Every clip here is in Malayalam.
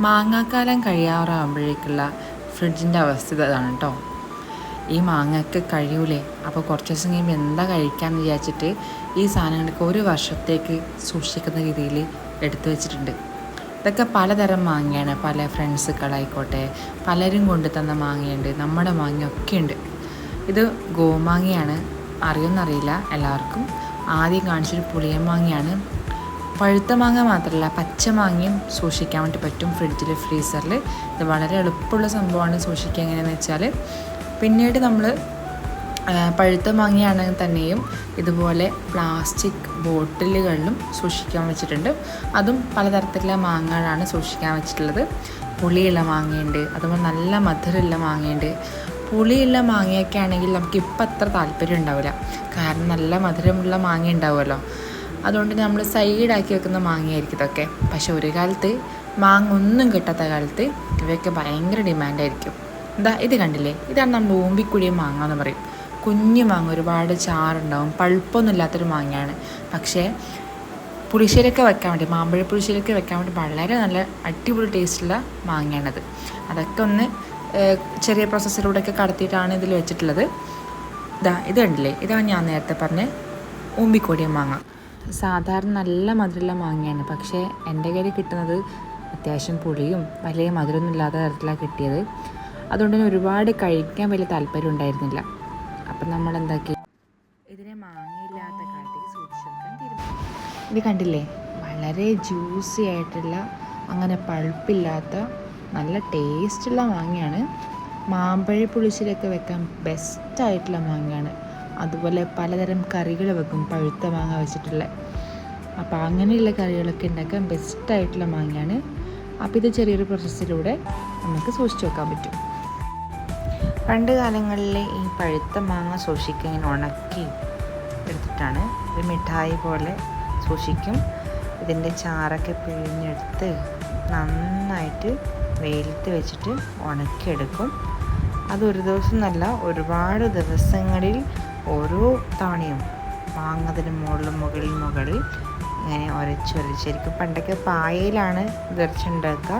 മാങ്ങാക്കാലം കഴിയാറാകുമ്പോഴേക്കുള്ള ഫ്രിഡ്ജിന്റെ അവസ്ഥ ഇതാണ് കേട്ടോ ഈ മാങ്ങയ്ക്ക് കഴിയൂലേ? അപ്പോൾ കുറച്ച് ദിവസം കഴിയുമ്പോൾ എന്താ കഴിക്കാമെന്ന് വിചാരിച്ചിട്ട് ഈ സാധനങ്ങൾക്ക് ഒരു വർഷത്തേക്ക് സൂക്ഷിക്കുന്ന രീതിയിൽ എടുത്തു വെച്ചിട്ടുണ്ട്. ഇതൊക്കെ പലതരം മാങ്ങയാണ്. പല ഫ്രണ്ട്സുകളായിക്കോട്ടെ പലരും കൊണ്ടു തന്ന മാങ്ങയുണ്ട് നമ്മുടെ മാങ്ങയൊക്കെ ഉണ്ട്. ഇത് ഗോമാങ്ങയാണ്. അറിയുമെന്നറിയില്ല എല്ലാവർക്കും. ആദ്യം കാണിച്ചൊരു പുളിയൻ മാങ്ങയാണ്. പഴുത്ത മാങ്ങ മാത്രമല്ല പച്ച മാങ്ങയും സൂക്ഷിക്കാൻ വേണ്ടി പറ്റും ഫ്രിഡ്ജിൽ ഫ്രീസറിൽ ഇത് വളരെ എളുപ്പമുള്ള സംഭവമാണ് സൂക്ഷിക്കുക എങ്ങനെയാണെന്ന് വെച്ചാൽ പിന്നീട് നമ്മൾ പഴുത്ത മാങ്ങയാണെങ്കിൽ തന്നെയും ഇതുപോലെ പ്ലാസ്റ്റിക് ബോട്ടിലുകളിലും സൂക്ഷിക്കാൻ വെച്ചിട്ടുണ്ട്. അതും പലതരത്തിലുള്ള മാങ്ങകളാണ് സൂക്ഷിക്കാൻ വെച്ചിട്ടുള്ളത്. പുളിയുള്ള മാങ്ങയുണ്ട് അതുപോലെ നല്ല മധുരമുള്ള മാങ്ങയുണ്ട്. പുളിയുള്ള മാങ്ങയൊക്കെ ആണെങ്കിൽ നമുക്ക് ഇപ്പം അത്ര താല്പര്യം ഉണ്ടാവില്ല. കാരണം നല്ല മധുരമുള്ള മാങ്ങ ഉണ്ടാവുമല്ലോ. അതുകൊണ്ട് നമ്മൾ സൈഡാക്കി വെക്കുന്ന മാങ്ങയായിരിക്കും ഇതൊക്കെ. പക്ഷെ ഒരു കാലത്ത് മാങ്ങ ഒന്നും കിട്ടാത്ത കാലത്ത് ഇവയൊക്കെ ഭയങ്കര ഡിമാൻഡായിരിക്കും. എന്താ ഇത് കണ്ടില്ലേ? ഇതാണ് നമ്മൾ ഊമ്പിക്കുഴിയ മാങ്ങ എന്ന് പറയും. കുഞ്ഞു മാങ്ങ ഒരുപാട് ചാറുണ്ടാവും. പഴുപ്പൊന്നും ഇല്ലാത്തൊരു മാങ്ങയാണ്. പക്ഷേ പുളിശ്ശേരിയൊക്കെ വെക്കാൻ വേണ്ടി മാമ്പഴ പുളിശ്ശേരിയൊക്കെ വെക്കാൻ വേണ്ടി വളരെ നല്ല അടിപൊളി ടേസ്റ്റുള്ള മാങ്ങയാണത്. അതൊക്കെ ഒന്ന് ചെറിയ പ്രോസസ്സിലൂടെയൊക്കെ കടത്തിയിട്ടാണ് ഇതിൽ വെച്ചിട്ടുള്ളത്. ഇതാ ഇത് കണ്ടില്ലേ? ഇതാണ് ഞാൻ നേരത്തെ പറഞ്ഞ ഊമ്പിക്കോടിയ മാങ്ങ. സാധാരണ നല്ല മധുരമുള്ള മാങ്ങയാണ്. പക്ഷേ എന്റെ കയ്യിൽ കിട്ടുന്നത് അത്യാവശ്യം പുളിയും വലിയ മധുരമൊന്നും ഇല്ലാത്ത തരത്തിലാണ് കിട്ടിയത്. അതുകൊണ്ട് തന്നെ ഒരുപാട് കഴിക്കാൻ വലിയ താല്പര്യം ഉണ്ടായിരുന്നില്ല. അപ്പം നമ്മൾ എന്താക്കി ഇതിനെ മാങ്ങയില്ലാത്ത കാട്ടിൽ സൂക്ഷിച്ചു വെക്കാൻ ഇത് കണ്ടില്ലേ? വളരെ ജ്യൂസി ആയിട്ടുള്ള അങ്ങനെ പഴുപ്പില്ലാത്ത നല്ല ടേസ്റ്റുള്ള മാങ്ങയാണ്. മാമ്പഴ പുളിശ്ശേരിയൊക്കെ വെക്കാൻ ബെസ്റ്റായിട്ടുള്ള മാങ്ങയാണ്. അതുപോലെ പലതരം കറികൾ വെക്കും. പഴുത്ത മാങ്ങ വെച്ചിട്ടുള്ള. അപ്പോൾ അങ്ങനെയുള്ള കറികളൊക്കെ ഉണ്ടാക്കാൻ ബെസ്റ്റായിട്ടുള്ള മാങ്ങയാണ്. അപ്പോൾ ഇത് ചെറിയൊരു പ്രോസസ്സിലൂടെ നമുക്ക് സൂക്ഷിച്ചു വെക്കാൻ പറ്റും. പണ്ട് കാലങ്ങളിൽ ഈ പഴുത്ത മാങ്ങ സൂക്ഷിക്കുക ഇങ്ങനെ ഉണക്കി എടുത്തിട്ടാണ് ഒരു മിഠായി പോലെ സൂക്ഷിക്കും. ഇതിന്റെ ചാറൊക്കെ പിഴിഞ്ഞെടുത്ത് നന്നായിട്ട് വെയിലത്ത് വെച്ചിട്ട് ഉണക്കിയെടുക്കും. അത് ഒരു ദിവസം നല്ല ഒരുപാട് ദിവസങ്ങളിൽ ഓരോ തവണയും മാങ്ങതിന് മുകളിൽ മുകളിൽ മുകളിൽ ഇങ്ങനെ ശരിക്കും പണ്ടൊക്കെ പായയിലാണ് ഇറച്ചുണ്ടാക്കുക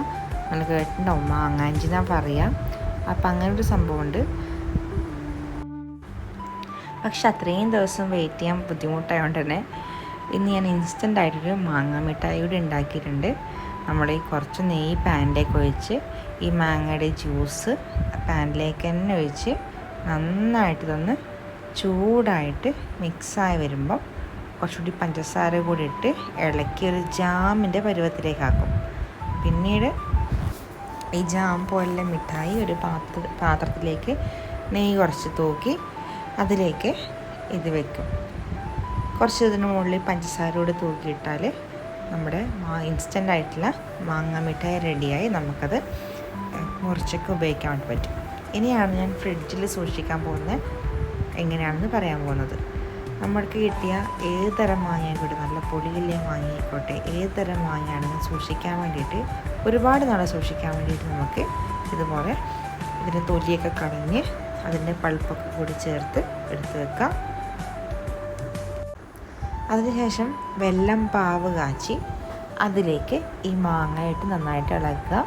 നമ്മൾ കേട്ടിട്ടുണ്ടാവും. മാങ്ങാഞ്ചി എന്നാൽ പറയാം. അപ്പം അങ്ങനെ ഒരു സംഭവമുണ്ട്. പക്ഷെ അത്രയും ദിവസം വെയിറ്റ് ചെയ്യാൻ ബുദ്ധിമുട്ടായതുകൊണ്ട് തന്നെ ഇന്ന് ഞാൻ ഇൻസ്റ്റന്റ് ആയിട്ടൊരു മാങ്ങ മിഠായി കൂടി ഉണ്ടാക്കിയിട്ടുണ്ട്. നമ്മൾ ഈ കുറച്ച് നെയ്യ് പാനിലേക്ക് ഒഴിച്ച് ഈ മാങ്ങയുടെ ജ്യൂസ് പാനിലേക്ക് തന്നെ ഒഴിച്ച് നന്നായിട്ട് ഇതൊന്ന് ചൂടായിട്ട് മിക്സായി വരുമ്പം കുറച്ചുകൂടി പഞ്ചസാര കൂടി ഇട്ട് ഇളക്കി ഒരു ജാമിന്റെ പരുവത്തിലേക്കാക്കും പിന്നീട് ഈ ജാം പോലെ മിഠായി ഒരു പാത്ര പാത്രത്തിലേക്ക് നെയ്യ് കുറച്ച് തൂക്കി അതിലേക്ക് ഇത് വെക്കും. കുറച്ച് ഇതിന് മുകളിൽ പഞ്ചസാര കൂടി തൂക്കിയിട്ടാൽ നമ്മുടെ മാ ഇൻസ്റ്റന്റ് ആയിട്ടുള്ള മാങ്ങ മിഠായി റെഡിയായി നമുക്കത് മുറിച്ചൊക്കെ ഉപയോഗിക്കാൻ വേണ്ടി പറ്റും. ഇനിയാണ് ഞാൻ ഫ്രിഡ്ജിൽ സൂക്ഷിക്കാൻ പോകുന്നത്. എങ്ങനെയാണെന്ന് പറയാൻ പോകുന്നത്. നമ്മൾക്ക് കിട്ടിയ ഏത് തരം മാങ്ങയായിക്കോട്ടെ നല്ല പൊടിയില്ലേ മാങ്ങയായിക്കോട്ടെ ഏത് തരം മാങ്ങയാണെന്ന് സൂക്ഷിക്കാൻ വേണ്ടിയിട്ട് ഒരുപാട് നാളെ സൂക്ഷിക്കാൻ വേണ്ടിയിട്ട് നമുക്ക് ഇതുപോലെ ഇതിന്റെ തൊലിയൊക്കെ കളഞ്ഞ് അതിന്റെ പൾപ്പൊക്കെ കൂടി ചേർത്ത് എടുത്ത് വെക്കാം. അതിനുശേഷം വെല്ലം പാവ് കാച്ചി അതിലേക്ക് ഈ മാങ്ങയിട്ട് നന്നായിട്ട് ഇളക്കുക.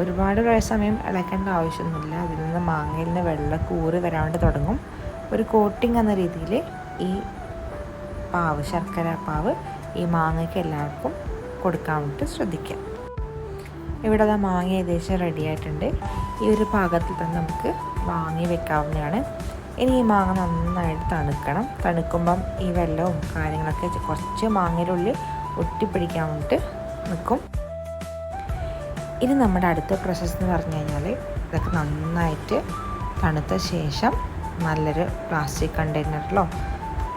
ഒരുപാട് സമയം ഇളക്കേണ്ട ആവശ്യമൊന്നുമില്ല. അതിൽ നിന്ന് മാങ്ങയിൽ നിന്ന് വെള്ളം കൂറി വരാണ്ട് തുടങ്ങും. ഒരു കോട്ടിംഗ് എന്ന രീതിയിൽ ഈ പാവ് ശർക്കര പാവ് ഈ മാങ്ങയ്ക്ക് എല്ലാവർക്കും കൊടുക്കാൻ വേണ്ടിയിട്ട് ശ്രദ്ധിക്കാം. ഇവിടെ അത് മാങ്ങ ഏകദേശം റെഡി ആയിട്ടുണ്ട്. ഈ ഒരു പാകത്തിൽ തന്നെ നമുക്ക് വാങ്ങി വെക്കാവുന്നതാണ്. ഇനി ഈ മാങ്ങ നന്നായിട്ട് തണുക്കണം. തണുക്കുമ്പം ഈ വെള്ളവും കാര്യങ്ങളൊക്കെ കുറച്ച് മാങ്ങയിലുള്ളിൽ ഒട്ടിപ്പിടിക്കാൻ വേണ്ടിയിട്ട് നിൽക്കും. ഇനി നമ്മുടെ അടുത്ത പ്രോസസ്സ് എന്ന് പറഞ്ഞു കഴിഞ്ഞാൽ ഇതൊക്കെ നന്നായിട്ട് തണുത്ത ശേഷം നല്ലൊരു പ്ലാസ്റ്റിക് കണ്ടെയ്നറിലോ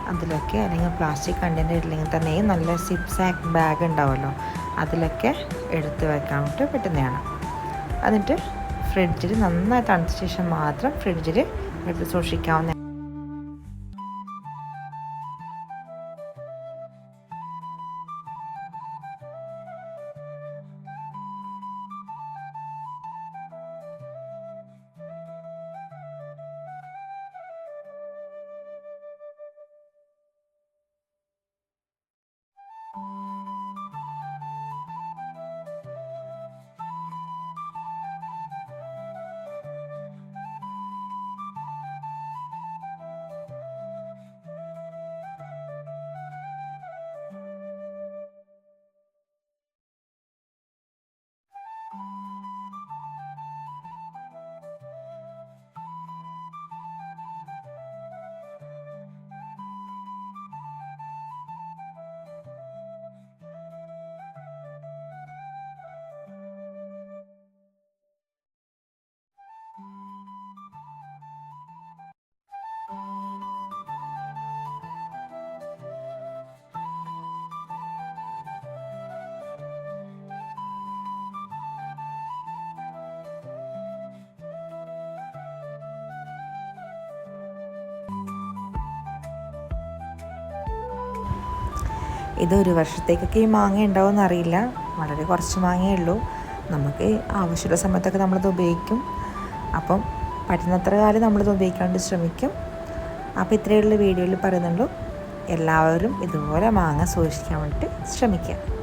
അതിലൊക്കെ അല്ലെങ്കിൽ പ്ലാസ്റ്റിക് കണ്ടെയ്നർ ഇല്ലെങ്കിൽ തന്നെ നല്ല സിപ്പ് സാക്ക് ബാഗ് ഉണ്ടാവുമല്ലോ അതിലൊക്കെ എടുത്ത് വെക്കാൻ പറ്റുന്നതാണ്. എന്നിട്ട് ഫ്രിഡ്ജിൽ നന്നായി തണുത്ത ശേഷം മാത്രം ഫ്രിഡ്ജിൽ എടുത്ത് സൂക്ഷിക്കാവുന്ന ഇത് ഒരു വർഷത്തേക്കൊക്കെ ഈ മാങ്ങ ഉണ്ടാവുമെന്ന് അറിയില്ല. വളരെ കുറച്ച് മാങ്ങയേ ഉള്ളൂ. നമുക്ക് ആവശ്യമുള്ള സമയത്തൊക്കെ നമ്മളിത് ഉപയോഗിക്കും. അപ്പം പറ്റുന്നത്ര കാലം നമ്മളിത് ഉപയോഗിക്കാണ്ട് ശ്രമിക്കും. അപ്പോൾ ഇത്രയുള്ള വീഡിയോയിൽ പറയുന്നുള്ളൂ. എല്ലാവരും ഇതുപോലെ മാങ്ങ സൂക്ഷിക്കാൻ വേണ്ടിയിട്ട് ശ്രമിക്കുക.